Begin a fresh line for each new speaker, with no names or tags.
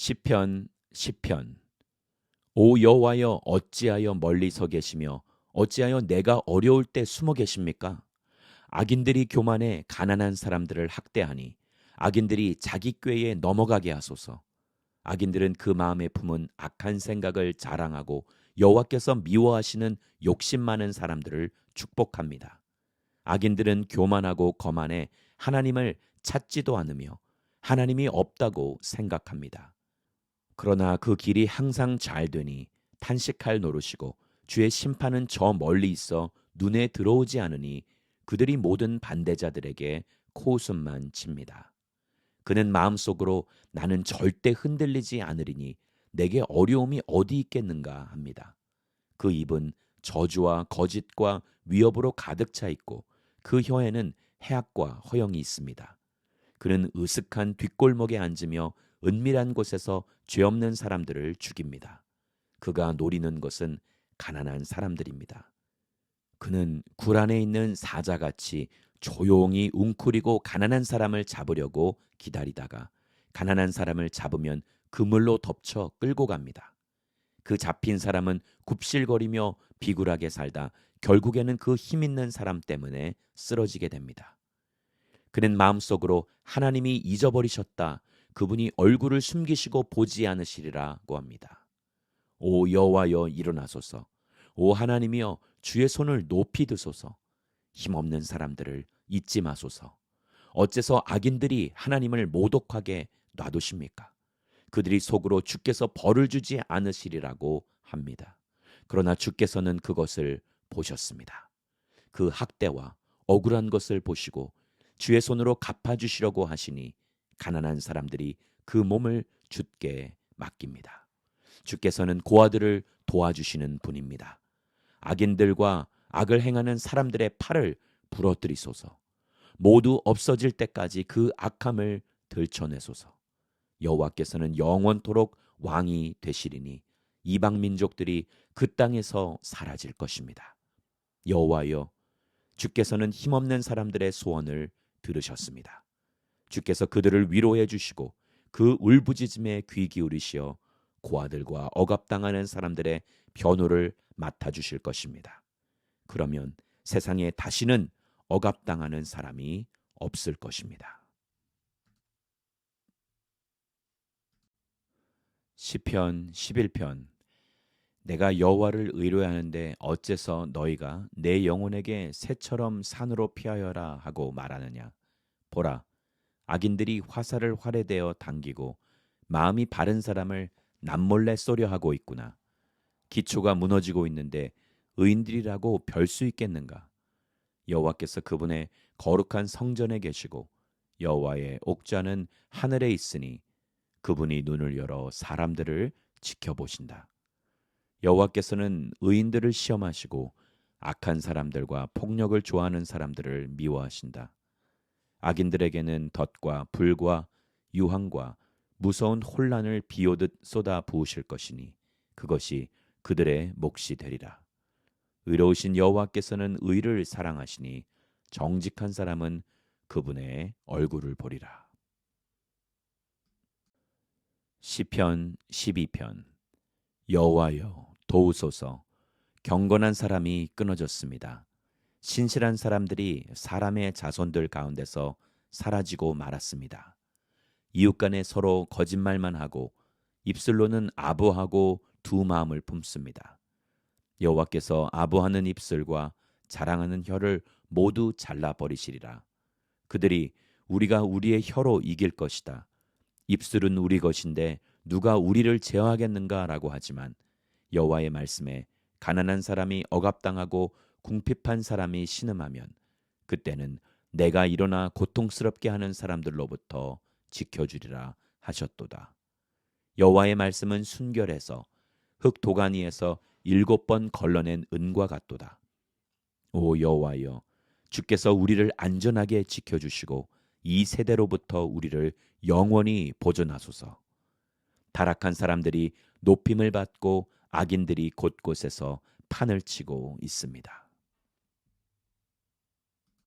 시편 시편 오 여호와여 어찌하여 멀리 서 계시며 어찌하여 내가 어려울 때 숨어 계십니까? 악인들이 교만해 가난한 사람들을 학대하니 악인들이 자기 꾀에 넘어가게 하소서. 악인들은 그 마음에 품은 악한 생각을 자랑하고 여호와께서 미워하시는 욕심 많은 사람들을 축복합니다. 악인들은 교만하고 거만해 하나님을 찾지도 않으며 하나님이 없다고 생각합니다. 그러나 그 길이 항상 잘 되니 탄식할 노릇이고 주의 심판은 저 멀리 있어 눈에 들어오지 않으니 그들이 모든 반대자들에게 코웃음만 칩니다. 그는 마음속으로 나는 절대 흔들리지 않으리니 내게 어려움이 어디 있겠는가 합니다. 그 입은 저주와 거짓과 위협으로 가득 차 있고 그 혀에는 해악과 허영이 있습니다. 그는 으슥한 뒷골목에 앉으며 은밀한 곳에서 죄 없는 사람들을 죽입니다. 그가 노리는 것은 가난한 사람들입니다. 그는 굴 안에 있는 사자같이 조용히 웅크리고 가난한 사람을 잡으려고 기다리다가 가난한 사람을 잡으면 그물로 덮쳐 끌고 갑니다. 그 잡힌 사람은 굽실거리며 비굴하게 살다 결국에는 그 힘 있는 사람 때문에 쓰러지게 됩니다. 그는 마음속으로 하나님이 잊어버리셨다. 그분이 얼굴을 숨기시고 보지 않으시리라고 합니다. 오 여호와여 일어나소서. 오 하나님이여 주의 손을 높이 드소서. 힘없는 사람들을 잊지 마소서. 어째서 악인들이 하나님을 모독하게 놔두십니까? 그들이 속으로 주께서 벌을 주지 않으시리라고 합니다. 그러나 주께서는 그것을 보셨습니다. 그 학대와 억울한 것을 보시고 주의 손으로 갚아주시려고 하시니 가난한 사람들이 그 몸을 주께 맡깁니다. 주께서는 고아들을 도와주시는 분입니다. 악인들과 악을 행하는 사람들의 팔을 부러뜨리소서. 모두 없어질 때까지 그 악함을 들춰내소서. 여호와께서는 영원토록 왕이 되시리니 이방 민족들이 그 땅에서 사라질 것입니다. 여호와여 주께서는 힘없는 사람들의 소원을 들으셨습니다. 주께서 그들을 위로해 주시고 그 울부짖음에 귀 기울이시어 고아들과 억압당하는 사람들의 변호를 맡아 주실 것입니다. 그러면 세상에 다시는 억압당하는 사람이 없을 것입니다. 시편 11편 내가 여호와를 의뢰하는데 어째서 너희가 내 영혼에게 새처럼 산으로 피하여라 하고 말하느냐 보라 악인들이 화살을 활에 대어 당기고 마음이 바른 사람을 남몰래 쏘려 하고 있구나 기초가 무너지고 있는데 의인들이라고 별 수 있겠는가 여호와께서 그분의 거룩한 성전에 계시고 여호와의 옥좌는 하늘에 있으니 그분이 눈을 열어 사람들을 지켜보신다. 여호와께서는 의인들을 시험하시고 악한 사람들과 폭력을 좋아하는 사람들을 미워하신다. 악인들에게는 덫과 불과 유황과 무서운 혼란을 비오듯 쏟아 부으실 것이니 그것이 그들의 몫이 되리라. 의로우신 여호와께서는 의를 사랑하시니 정직한 사람은 그분의 얼굴을 보리라. 시편 12편 여호와여 도우소서 경건한 사람이 끊어졌습니다. 신실한 사람들이 사람의 자손들 가운데서 사라지고 말았습니다. 이웃 간에 서로 거짓말만 하고 입술로는 아부하고 두 마음을 품습니다. 여호와께서 아부하는 입술과 자랑하는 혀를 모두 잘라 버리시리라. 그들이 우리가 우리의 혀로 이길 것이다. 입술은 우리 것인데 누가 우리를 제어하겠는가라고 하지만 여호와의 말씀에 가난한 사람이 억압당하고 궁핍한 사람이 신음하면 그때는 내가 일어나 고통스럽게 하는 사람들로부터 지켜주리라 하셨도다. 여호와의 말씀은 순결해서 흙 도가니에서 일곱 번 걸러낸 은과 같도다. 오 여호와여 주께서 우리를 안전하게 지켜주시고 이 세대로부터 우리를 영원히 보존하소서. 타락한 사람들이 높임을 받고 악인들이 곳곳에서 판을 치고 있습니다.